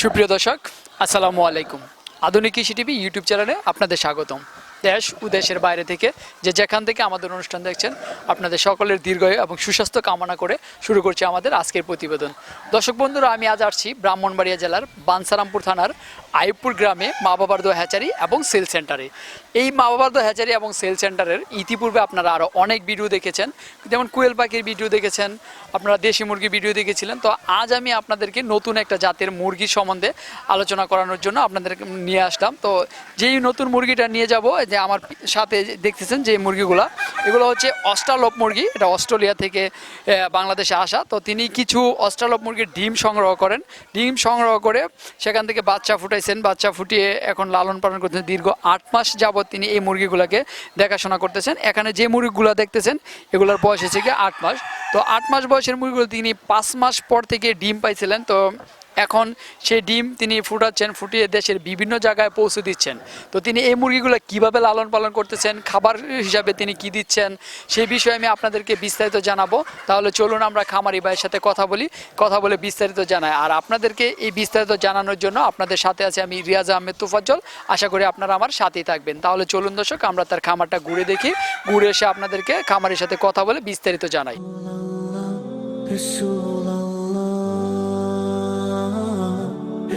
সুপ্রিয় দর্শক, আসসালামু আলাইকুম। আধুনিক কৃষি টিভি ইউটিউব চ্যানেলে আপনাদের স্বাগতম। দেশ ও দেশের বাইরে থেকে যে যেখান থেকে আমাদের অনুষ্ঠান দেখছেন, আপনাদের সকলের দীর্ঘ এবং সুস্বাস্থ্য কামনা করে শুরু করছে আমাদের আজকের প্রতিবেদন। দর্শক বন্ধুরা, আমি আজ আসছি ব্রাহ্মণবাড়িয়া জেলার বানসারামপুর থানার আইপুর গ্রামে মা বাবার দো হ্যাচারি এবং সেল সেন্টারে। এই মা বাবার দো হ্যাচারি এবং সেল সেন্টারের ইতিপূর্বে আপনারা আরও অনেক ভিডিও দেখেছেন। যেমন কুয়েল পাখির ভিডিও দেখেছেন, আপনারা দেশি মুরগির ভিডিও দেখেছিলেন। তো আজ আমি আপনাদেরকে নতুন একটা জাতের মুরগি সম্বন্ধে আলোচনা করানোর জন্য আপনাদের নিয়ে আসলাম। তো যেই নতুন মুরগিটা নিয়ে যাব যে আমার সাথে দেখতেছেন যে মুরগিগুলা, এগুলো হচ্ছে অস্ট্রালপ মুরগি। এটা অস্ট্রেলিয়া থেকে বাংলাদেশে আসা। তো তিনি কিছু অস্ট্রালপ মুরগির ডিম সংগ্রহ করেন। ডিম সংগ্রহ করে সেখান থেকে বাচ্চা ফুটাইছেন বাচ্চা ফুটিয়ে এখন লালন পালন করতেছেন দীর্ঘ আট মাস যাবৎ তিনি এই মুরগিগুলোকে দেখাশোনা করতেছেন। এখানে যে মুরগিগুলো দেখতেছেন, এগুলোর বয়স হয়েছে কি আট মাস। তো আট মাস বয়সের মুরগিগুলো তিনি পাঁচ মাস পর থেকে ডিম পাইছিলেন। তো এখন সেই ডিম তিনি ফুটাচ্ছেন, ফুটিয়ে দেশের বিভিন্ন জায়গায় পৌঁছে দিচ্ছেন। তো তিনি এই মুরগিগুলো কীভাবে লালন পালন করতেছেন, খাবার হিসাবে তিনি কি দিচ্ছেন, সেই বিষয়ে আমি আপনাদেরকে বিস্তারিত জানাব। তাহলে চলুন আমরা খামারি ভাইয়ের সাথে কথা বলি, কথা বলে বিস্তারিত জানাই। আর আপনাদেরকে এই বিস্তারিত জানানোর জন্য আপনাদের সাথে আছে আমি রিয়াজ আহমেদ তুফাজ্জল। আশা করি আপনারা আমার সাথেই থাকবেন। তাহলে চলুন দর্শক, আমরা তার খামারটা ঘুরে দেখি। ঘুরে এসে আপনাদেরকে খামারের সাথে কথা বলে বিস্তারিত জানাই।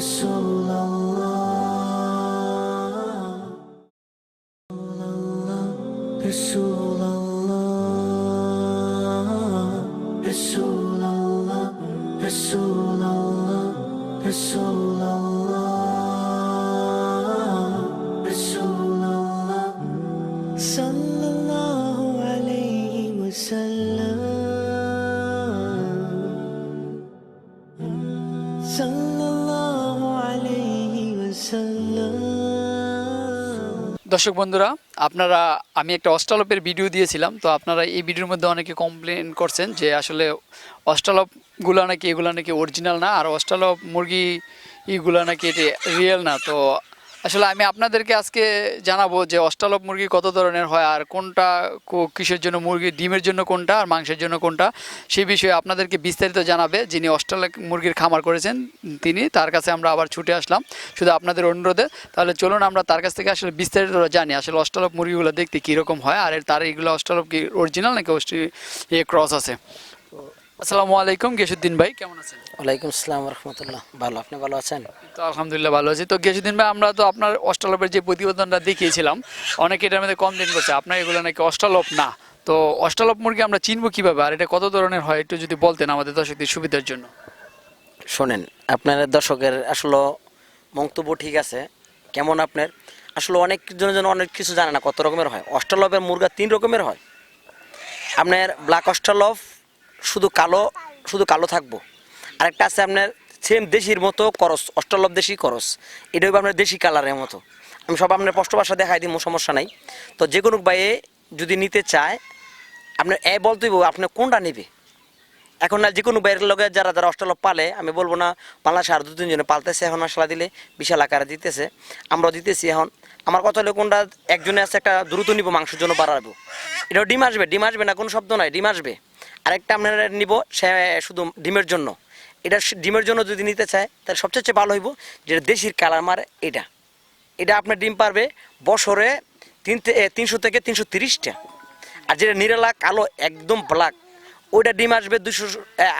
Resulallah. Resulallah. Resulallah. Resulallah. Resulallah. দর্শক বন্ধুরা, আপনারা, আমি একটা অস্ট্রালপের ভিডিও দিয়েছিলাম, তো আপনারা এই ভিডিওর মধ্যে অনেকে কমপ্লেন করছেন যে আসলে অস্টালপগুলো নাকি, এগুলো নাকি অরিজিনাল না, আর অস্ট্রালপ মুরগি ইগুলো নাকি এটি রিয়েল না, তো আসলে আমি আপনাদেরকে আজকে জানাব যে অস্ট্রালপ মুরগি কত ধরনের হয় আর কোনটা কিসের জন্য মুরগি, ডিমের জন্য কোনটা আর মাংসের জন্য কোনটা, সেই বিষয়ে আপনাদেরকে বিস্তারিত জানাবে যিনি অস্ট্রালপ মুরগির খামার করেছেন তিনি, তার কাছে আমরা আবার ছুটে আসলাম। শুধু আপনাদের অনুরোধে, তাহলে চলুন আমরা তার কাছ থেকে আসলে বিস্তারিত জানি, আসলে অস্ট্রালপ মুরগিগুলো দেখতে কীরকম হয় আর তার এইগুলো অস্ট্রালপ কি অরিজিনাল নাকি ইয়ে ক্রস আছে? আসসালামু আলাইকুম গেসুদ্দিন ভাই কেমন আছেন? ওয়ালাইকুম আসসালাম রহমতুল্লাহ ভালো আপনি ভালো আছেন? তো আলহামদুলিল্লাহ ভালো আছি। তো গেসুদ্দিন ভাই আমরা তো আপনার অস্ট্রালপের যে প্রতিবেদনটা দেখিয়েছিলাম অনেকে এটার মধ্যে কমপ্লেন করছে আপনার এগুলো নাকি অস্ট্রালপ না? তো অস্ট্রালপ মুরগি আমরা চিনবো কীভাবে? আর এটা কত ধরনের হয়? একটু যদি বলতেন আমাদের দর্শকদের সুবিধার জন্য। শোনেন আপনার দর্শকের আসলে মন্তব্য ঠিক আছে। কেমন আপনার? আসলে অনেক জনের জন্য অনেক কিছু জানে না কত রকমের হয়। অস্ট্রালভের মুরগা তিন রকমের হয়। আপনার ব্ল্যাক অস্ট্রালভ শুধু কালো শুধু কালো থাকব। আরেকটা আছে আপনার সেম দেশির মতো করস অস্ট্রালভ দেশি করস। এটা হবে আপনার দেশি কালারের মতো। আমি সব আপনার স্পষ্ট ভাষা দেখাই দিব সমস্যা নাই। তো যে কোনো বাইয়ে যদি নিতে চায়, আপনার এ বলতেই আপনি কোনটা নেবে? এখন না, যে কোনো বাইরের লগে যারা যারা অস্ট্রেলপ পালে, আমি বলব না বাংলাদেশে আর দু তিনজনে পালতেছে, এখন মশলা দিলে বিশাল আকারে দিতেছে। আমরাও দিতেছি এখন। আমার কথা হলো কোনটা, একজনে আছে একটা দ্রুত নিব, মাংসের জন্য বাড়াবো। এটাও ডিম আসবে ডিম আসবে না, কোনো শব্দ নয় ডিম আসবে। আরেকটা আপনারা নিব, সে শুধু ডিমের জন্য। এটা ডিমের জন্য যদি নিতে চায়, তাহলে সবচেয়ে চেয়ে ভালো হইব যেটা দেশির কালার মার এটা। এটা আপনার ডিম পারবে বছরে তিন তিনশো থেকে তিনশো তিরিশটা। আর যেটা নিরালা, কালো, একদম ব্ল্যাক ওইটা ডিম আসবে দুশো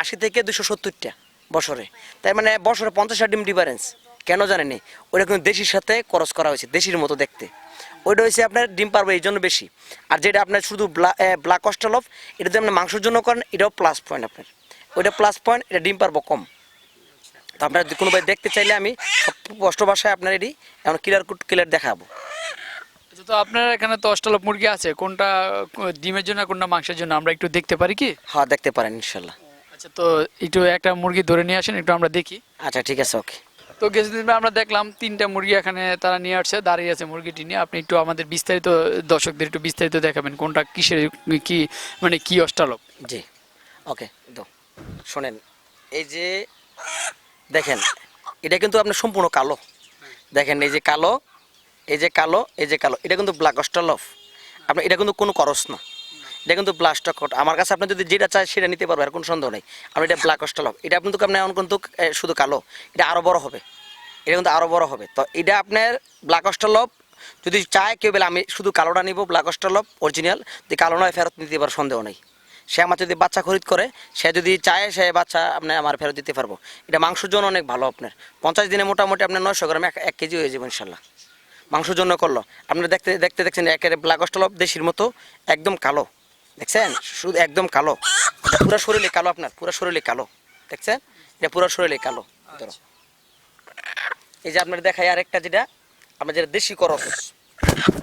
আশি থেকে দুশো সত্তরটা বছরে। তাই মানে বছরে পঞ্চাশটা ডিম ডিফারেন্স কেন জানেনি ওইটা কিন্তু দেশির সাথে খরচ করা হয়েছে, দেশির মতো দেখতে। ওইটা হচ্ছে আপনার ডিম পারবে এই জন্য বেশি। আর যেটা আপনার শুধু ব্ল্যাক অস্ট্রালভ এটা যদি আপনি মাংসের জন্য করেন এটাও প্লাস পয়েন্ট আপনার। ওইটা প্লাস পয়েন্ট এটা ডিম পারব কম। তো আপনার কোনো ভাই দেখতে চাইলে আমি স্পষ্ট ভাষায় আপনার এটি এখন ক্লিয়ার ক্লিয়ার দেখাবো। আচ্ছা, তো আপনার এখানে তো অস্ট্রালপ মুরগি আছে কোনটা ডিমের জন্য কোনটা মাংসের জন্য আমরা একটু দেখতে পারি কি? হ্যাঁ দেখতে পারেন ইনশাল্লাহ। আচ্ছা তো একটু একটা মুরগি ধরে নিয়ে আসেন একটু আমরা দেখি। আচ্ছা ঠিক আছে ওকে। তো কিছুদিন আমরা দেখলাম তিনটা মুরগি এখানে তারা নিয়ে আসছে, দাঁড়িয়ে আছে মুরগিটি নিয়ে। আপনি একটু আমাদের বিস্তারিত দর্শকদের একটু বিস্তারিত দেখাবেন, কোনটা কিসের, কি মানে কি অষ্টালক? জি, ওকে, তো শোনেন, এই যে, দেখেন, এটা কিন্তু আপনার সম্পূর্ণ কালো। দেখেন, এই যে কালো, এই যে কালো, এই যে কালো, এটা কিন্তু ব্ল্যাক অস্টালফ আপনার, এটা কিন্তু কোনো করস না। এটা কিন্তু ব্লাস্টক আমার কাছে আপনি যদি যেটা চায় সেটা নিতে পারবেন, আর কোনো সন্দেহ নেই। আপনি এটা ব্ল্যাক অস্টালফ এটা কিন্তু আপনি এখন কিন্তু শুধু কালো। এটা আরও বড় হবে। এটা কিন্তু আরও বড় হবে। তো এটা আপনার ব্ল্যাক অস্টালফ যদি চায় কেউ বলে, আমি শুধু কালোটা নিব ব্ল্যাক অস্টালফ অরিজিনাল যদি কালো নয়, ফেরত নিতে পারো সন্দেহ নেই। সে আমার যদি বাচ্চা খরিদ করে, সে যদি চায়, সে বাচ্চা আপনি আমার ফেরত দিতে পারব। এটা মাংসের জন্য অনেক ভালো আপনার। পঞ্চাশ দিনে মোটামুটি আপনার নয়শো গ্রাম এক এক কেজি হয়ে যাবে, ইনশাল্লাহ। মাংসের জন্য করল। আপনারা দেখতে দেখতে দেখছেন, একেবারে ব্ল্যাক অস্টলপ দেশির মতো, একদম কালো। দেখছেন? শুধু একদম কালো। পুরো শরীরে কালো আপনার, পুরো শরীরে কালো। দেখছেন? এটা পুরো শরীরে কালো। ধরো। এই যে আপনার দেখায় আরেকটা যেটা আপনার যেটা দেশি করস,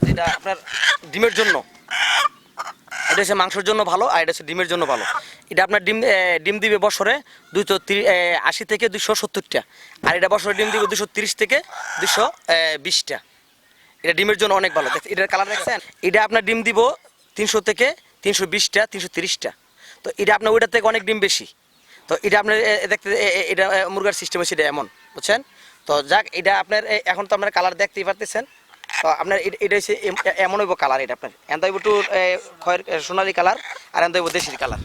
যেটা আপনার ডিমের জন্য। এটা হচ্ছে মাংসের জন্য ভালো, আর এটা হচ্ছে ডিমের জন্য ভালো। এটা আপনার ডিম ডিম দিবে বছরে দুইশো আশি থেকে দুশো সত্তরটা। আর এটা বছরে ডিম দিবে দুশো তিরিশ থেকে দুশো বিশটা। এটা ডিমের জন্য অনেক ভালো। দেখ- এটার কালার দেখছেন? এটা আপনার ডিম দিব তিনশো থেকে তিনশো বিশটা তিনশো তিরিশটা। তো এটা আপনার ওইটার থেকে অনেক ডিম বেশি। তো এটা আপনার দেখতে এটা মুরগার সিস্টেম হচ্ছে এটা এমন বুঝছেন? তো যাক এটা আপনার এখন তো আপনার কালার দেখতেই পারতেছেন। তো আপনার এটা হচ্ছে এম- এমন হইব কালার এটা আপনার। এন এ, খয়ের সোনালি কালার আর এন হইব দেশির কালার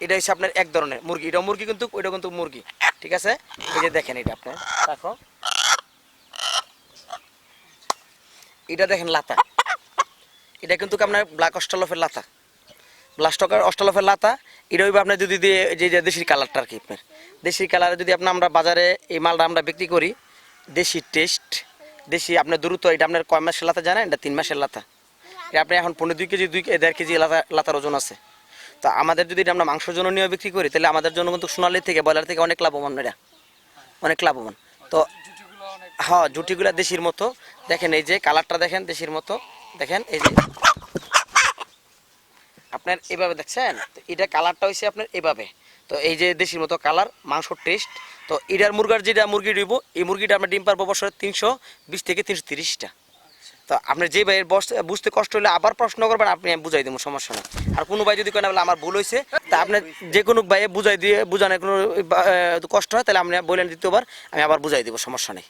এটা হচ্ছে আপনার এক ধরনের মুরগি। এটা মুরগি কিন্তু ওইটা কিন্তু মুরগি ঠিক আছে? এই যে দেখেন এটা আপনার দেখো। এটা দেখেন লাতা। এটা কিন্তু আপনার ব্ল্যাক অস্ট্রালফের লাতা। ব্লাস্টকার অস্ট্রালফের লাতা এটা আপনার যদি দিয়ে যে দেশির কালারটা আর কি আপনার। দেশি কালারে যদি আপনার আমরা বাজারে এই মালটা আমরা বিক্রি করি, দেশি টেস্ট, দেশি আপনার দ্রুত এটা আপনার কয় মাসের লাতা জানেন? এটা তিন মাসের লাতা। এটা আপনি এখন পনেরো দুই কেজি, দুই দেড় কেজি লাতা, লাতার ওজন আছে। তো আমাদের যদি আমরা মাংসের জন্য নিয়ে বিক্রি করি, তাহলে আমাদের জন্য কিন্তু সোনালি থেকে, ব্রয়লার থেকে অনেক লাভবান এটা। অনেক লাভবান। তো হ্যাঁ জুটিগুলা দেশির মতো। দেখেন এই যে, কালারটা দেখেন, দেশির মতো। দেখেন এই যে আপনার এভাবে দেখছেন? তো এটা কালারটা হয়েছে আপনার এভাবে। তো এই যে দেশির মতো কালার, মাংসর টেস্ট তো এটার মুরগার যেটা মুরগি দিব এই মুরগিটা আমরা ডিম পারব বছরে তিনশো বিশ থেকে তিনশো তিরিশটা। তো আপনার যে ভাইয়ের বুঝতে কষ্ট হলে আবার প্রশ্ন করবেন, আপনি আমি বুঝাই দেবো, সমস্যা নেই। আর কোনো ভাই যদি কেন বলে আমার ভুল হয়েছে তা আপনার যে কোনো ভাইয়ে বুঝাই দিয়ে, বুঝানোর কোনো কষ্ট হয়, তাহলে আপনি বললেন দ্বিতীয়বার, আমি আবার বুঝাই দেবো, সমস্যা নেই।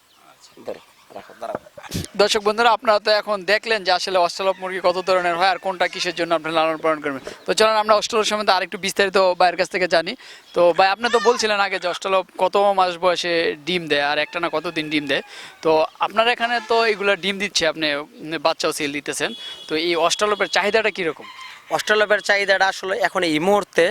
ধরো, রাখো, দাঁড়াও। দর্শক বন্ধুরা, আপনারা তো এখন দেখলেন যে আসলে অস্ট্রালপ মুরগি কত ধরনের হয় আর কোনটা কিসের জন্য আপনি লালন পালন করবেন। তো চলেন, আমরা অস্ট্রালপ সম্বন্ধে আরেকটু বিস্তারিত ভাইয়ের কাছ থেকে জানি। তো ভাই, আপনি তো বলছিলেন আগে যে অস্ট্রালপ কত মাস বয়সে ডিম দেয় আর একটা না কতদিন ডিম দেয়। তো আপনার এখানে তো এগুলো ডিম দিচ্ছে, আপনি বাচ্চাও সেল দিতেছেন। তো এই অস্ট্রালপের চাহিদাটা কীরকম? অস্ট্রেলিয়ার চাহিদাটা আসলে এখন এই মুহূর্তে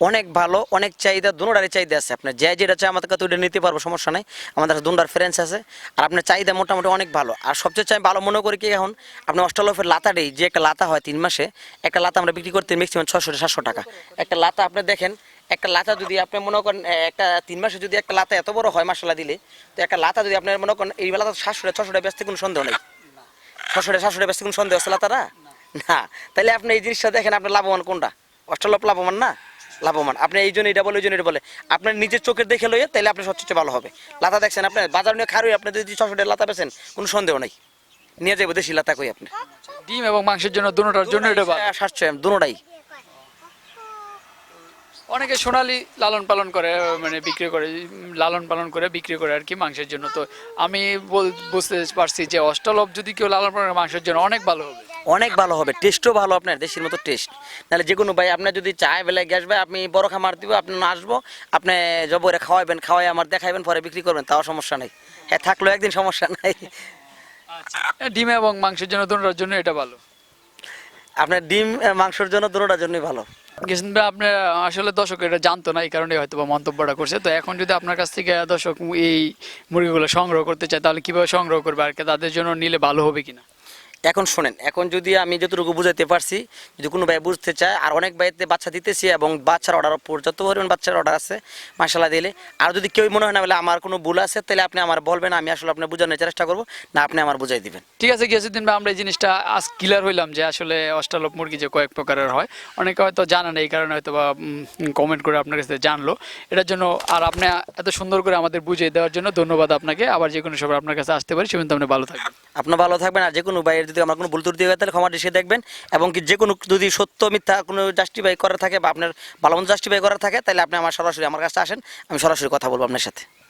অনেক ভালো, অনেক চাহিদা দুটারই চাহিদা আছে আপনার। যে যেটা চাই আমাদের কাছে নিতে পারব, সমস্যা নেই। আমাদের দুটার ফ্রেন্স আছে, আর আপনার চাহিদা মোটামুটি অনেক ভালো। আর সবচেয়ে চাই ভালো মনে করি কি এখন, আপনি অস্ট্রেলিয়ার লাতাটাই যে একটা লাতা হয় তিন মাসে, একটা লাতা আমরা বিক্রি করতে ম্যাক্সিমাম ছশো সাতশো টাকা। একটা লাতা আপনি দেখেন, একটা লাতা যদি আপনি মনে করেন একটা তিন মাসে যদি একটা লাতা এত বড় হয় মশলা দিলে, তো একটা লাতা যদি আপনার মনে করেন, এই বেলা সাতশো ছশো টাকা ব্যস্ত কোনো সন্দেহ নেই। ছশো টাকা সাতশো টাকা ব্যস্ত কোনো সন্দেহ আছে লাতারা না। তাহলে আপনি এই জিনিসটা দেখেন আপনার লাভবান কোনটা? অষ্টলপ লাভবান না? লাভবান। আপনি এই জন্য এটা বলে ওই জন্য এটা বলে। আপনার নিজের চোখের দেখে লইয়ে তাহলে আপনি সবচেয়ে ভালো হবে। লাতা দেখছেন আপনার বাজার নিয়ে খারুই আপনি যদি ছশো টাকা লাতা পেছেন কোনো সন্দেহ নেই। নিয়ে যাব দেশি লাতা কই আপনি? ডিম এবং মাংসের জন্য দুটোটার জন্য এটা সাতশো দুটাই অনেকে সোনালি লালন পালন করে মানে বিক্রি করে লালন পালন করে বিক্রি করে আর কি মাংসের জন্য। তো আমি বুঝতে পারছি যে অষ্টলভ যদি কেউ লালন পালন মাংসের জন্য অনেক ভালো হবে। অনেক ভালো হবে টেস্টও ভালো আপনার দেশের মতো টেস্ট নাহলে যে কোনো ভাই আপনার যদি চায় বেলায় গ্যাস ভাই আপনি বড় খামার দিব আপনি আসব আপনি জবরে খাওয়াবেন খাওয়াই আমার দেখাইবেন পরে বিক্রি করবেন তাও সমস্যা নেই। হ্যাঁ থাকলেও একদিন সমস্যা নাই। ডিম এবং মাংসের জন্য দুটোটার জন্য এটা ভালো। আপনার ডিম মাংসের জন্য দুটোটার জন্যই ভালো। কিন্তু আপনি আসলে দর্শক এটা জানতো না এই কারণে হয়তো বা মন্তব্যটা করছে। তো এখন যদি আপনার কাছ থেকে দর্শক এই মুরগিগুলো সংগ্রহ করতে চায় তাহলে কীভাবে সংগ্রহ করবে আর কি তাদের জন্য নিলে ভালো হবে কিনা? এখন শোনেন এখন যদি আমি যতটুকু বুঝাতে পারছি যদি কোনো ভাই বুঝতে চায় আর অনেক ভাইতে বাচ্চা দিতেছি এবং বাচ্চার অর্ডার পর্যাপ্ত পরিমাণ বাচ্চার অর্ডার আছে মাসালা দিলে আর যদি কেউ মনে হয় না বলে আমার কোনো ভুল আছে তাহলে আপনি আমার বলবেন আমি আসলে আপনি বোঝানোর চেষ্টা করব না আপনি আমার বুঝাই দিবেন। ঠিক আছে গিয়াসুদ্দিন ভাই আমরা এই জিনিসটা আজ ক্লিয়ার হইলাম যে আসলে অষ্টালপ মুরগি যে কয়েক প্রকারের হয়। অনেকে হয়তো জানে না এই কারণে হয়তো বা কমেন্ট করে আপনার কাছে জানলো। এটার জন্য আর আপনি এত সুন্দর করে আমাদের বুঝিয়ে দেওয়ার জন্য ধন্যবাদ আপনাকে। আবার যে কোনো সময় আপনার কাছে আসতে পারি সেদিন আপনি ভালো থাকবেন। আপনার ভালো থাকবেন আর যে কোনো ভাইয়ের যদি আমার কোনো ভুল ত্রুটি হয়ে তাহলে ক্ষমা দৃষ্টি দেখবেন। এবং কি যে কোনো যদি সত্য, মিথ্যা কোনো জাস্টিফাই করা থাকে বা আপনার ভালো মন্দ জাস্টিফাই করা থাকে, তাহলে আপনি আমার সরাসরি আমার কাছে আসেন, আমি সরাসরি কথা বলব আপনার সাথে।